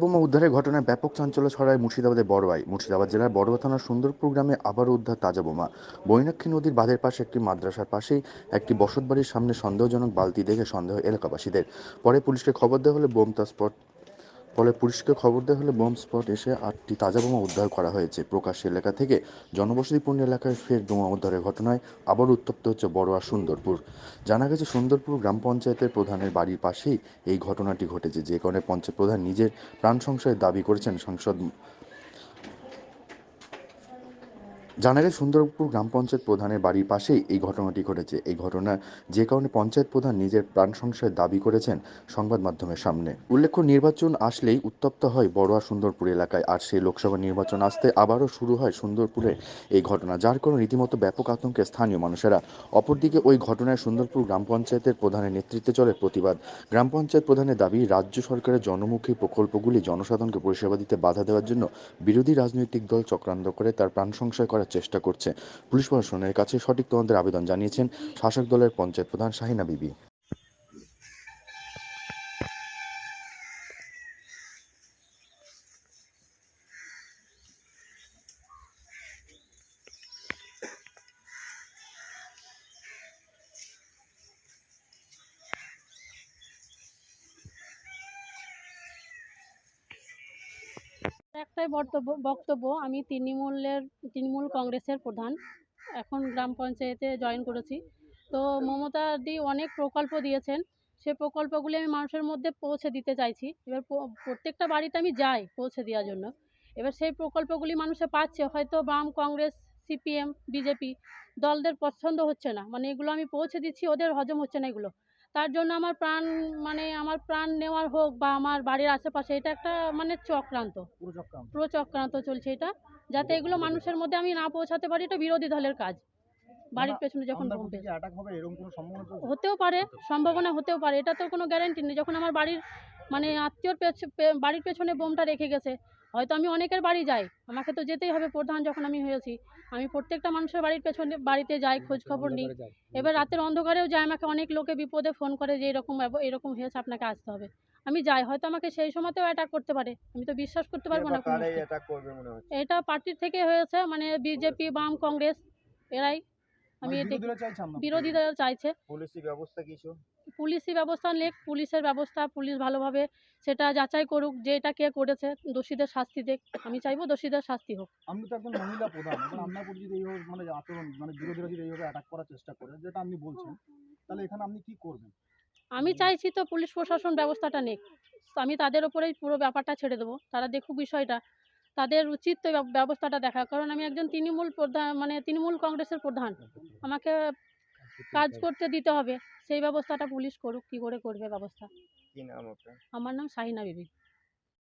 বোমা উদ্ধারের ঘটনায় ব্যাপক চাঞ্চল্য ছড়ায় মুর্শিদাবাদের বড়বাই মুর্শিদাবাদ জেলার বড়বা থানার সুন্দরপুর গ্রামে আবারও উদ্ধার তাজা বোমা। বৈনাক্ষী নদীর বাঁধের পাশে একটি মাদ্রাসার পাশেই একটি বসতবাড়ির সামনে সন্দেহজনক বালতি দেখে সন্দেহ এলাকাবাসীদের। পরে পুলিশকে খবর দেওয়া হলে বোম তৎপর ফলে পুলিশকে খবর দেওয়া হলে বোম স্পট এসে আটটি তাজা বোমা উদ্ধার করা হয়েছে। প্রকাশ্য এলাকা থেকে জনবসতিপূর্ণ এলাকায় ফের বোমা উদ্ধারের ঘটনায় আবার উত্তপ্ত হচ্ছে বড়োয়া সুন্দরপুর। জানা গেছে, সুন্দরপুর গ্রাম পঞ্চায়েতের প্রধানের বাড়ির পাশেই এই ঘটনাটি ঘটেছে। যে কারণে পঞ্চায়েত প্রধান নিজের প্রাণ সংশয়ের দাবি করেছেন সংসদ জানা গেছে সুন্দরপুর গ্রাম পঞ্চায়েত প্রধানের বাড়ির পাশেই এই ঘটনাটি ঘটেছে। এই ঘটনা যে কারণে পঞ্চায়েত প্রধান নিজের প্রাণ সংশয়ের দাবি করেছেন সংবাদ মাধ্যমের সামনে। উল্লেখ্য, নির্বাচন আসলেই উত্তপ্ত হয় বড়ুয়া সুন্দরপুর এলাকায় আর সেই লোকসভা নির্বাচন আসতে আবারও শুরু হয় সুন্দরপুরে এই ঘটনা, যার কারণে রীতিমতো ব্যাপক আতঙ্কে স্থানীয় মানুষেরা। অপরদিকে ওই ঘটনায় সুন্দরপুর গ্রাম পঞ্চায়েতের প্রধানের নেতৃত্বে চলে প্রতিবাদ। গ্রাম পঞ্চায়েত প্রধানের দাবি, রাজ্য সরকারের জনমুখী প্রকল্পগুলি জনসাধারণকে পরিষেবা দিতে বাধা দেওয়ার জন্য বিরোধী রাজনৈতিক দল চক্রান্ত করে, তার প্রাণ সংশয় করার চেষ্টা করছে। পুলিশ প্রশাসনের কাছে সঠিক তদন্তের আবেদন জানিয়েছেন শাসক দলের পঞ্চায়েত প্রধান শাহিনা বিবি। একটাই বক্তব্য আমি তৃণমূলের, তৃণমূল কংগ্রেসের প্রধান। এখন গ্রাম পঞ্চায়েতে জয়েন করেছি। তো মমতা দি অনেক প্রকল্প দিয়েছেন। সে প্রকল্পগুলি আমি মানুষের মধ্যে পৌঁছে দিতে চাইছি। এবার প্রত্যেকটা বাড়িতে আমি যাই পৌঁছে দেওয়ার জন্য। এবার সেই প্রকল্পগুলি মানুষে পাচ্ছে। হয়তো বাম কংগ্রেস, সিপিএম, বিজেপি দলদের পছন্দ হচ্ছে না। মানে এগুলো আমি পৌঁছে দিচ্ছি, ওদের হজম হচ্ছে না এগুলো। তার জন্য আমার প্রাণ মানে আমার প্রাণ নেওয়ার হোক বা আমার বাড়ির আশেপাশে এটা একটা মানে চক্রান্ত। পুরো চক্রান্ত। চলছে এটা। যাতে এগুলো মানুষের মধ্যে আমি না পৌঁছাতে পারি এটা বিরোধী দলের কাজ। বাড়ির পেছনে যখন? হতেও পারে সম্ভাবনা হতেও পারে এটা তো কোনো গ্যারেন্টি নেই। যখন আমার বাড়ির মানে আত্মীয়র বাড়ির পেছনে বোমটা রেখে গেছে হয়তো আমি অনেকের বাড়ি যাই। আমাকে তো যেতেই হবে প্রধান যখন আমি হয়েছি। আমি প্রত্যেকটা মানুষের বাড়ির পেছনে বাড়িতে যাই খোঁজ খবর নিই। এবার রাতের অন্ধকারেও যায় আমাকে অনেক লোকে বিপদে ফোন করে যে এরকম এরকম হয়েছে আপনাকে আসতে হবে। আমি যাই হয়তো আমাকে সেই সময়তেও অ্যাটাক করতে পারে। আমি তো বিশ্বাস করতে পারব না এটা পার্টির থেকে হয়েছে মানে বিজেপি বাম কংগ্রেস এরাই। আমি মানে বিরোধীরা চাইছে আমরা। বিরোধীরা চাইছে। পুলিশি ব্যবস্থা কিছু? পুলিশি ব্যবস্থা নেক পুলিশের ব্যবস্থা পুলিশ ভালোভাবে সেটা যাচাই করুক যে এটা কে করেছে দোষীদের শাস্তি দেখ আমি চাইব দোষীদের শাস্তি হোক। আপনি তো একজন মহিলা প্রধান আপনার এইভাবে মানে আচরণ মানে বিরোধীরা যদি এইভাবে অ্যাটাক করার চেষ্টা করে যেটা আপনি বলছেন তাহলে এখানে আপনি কি করবেন? আমি চাইছি তো পুলিশ প্রশাসন ব্যবস্থাটা নেক। আমি তাদের ওপরেই পুরো ব্যাপারটা ছেড়ে দেবো। তারা দেখুক বিষয়টা তাদের উচিত তো ব্যবস্থাটা দেখা। কারণ আমি একজন তৃণমূল প্রধান মানে তৃণমূল কংগ্রেসের প্রধান। আমাকে কাজ করতে দিতে হবে। সেই ব্যবস্থাটা পুলিশ করুক কি করে করবে ব্যবস্থা? আমার নাম শাহিনা বিবি।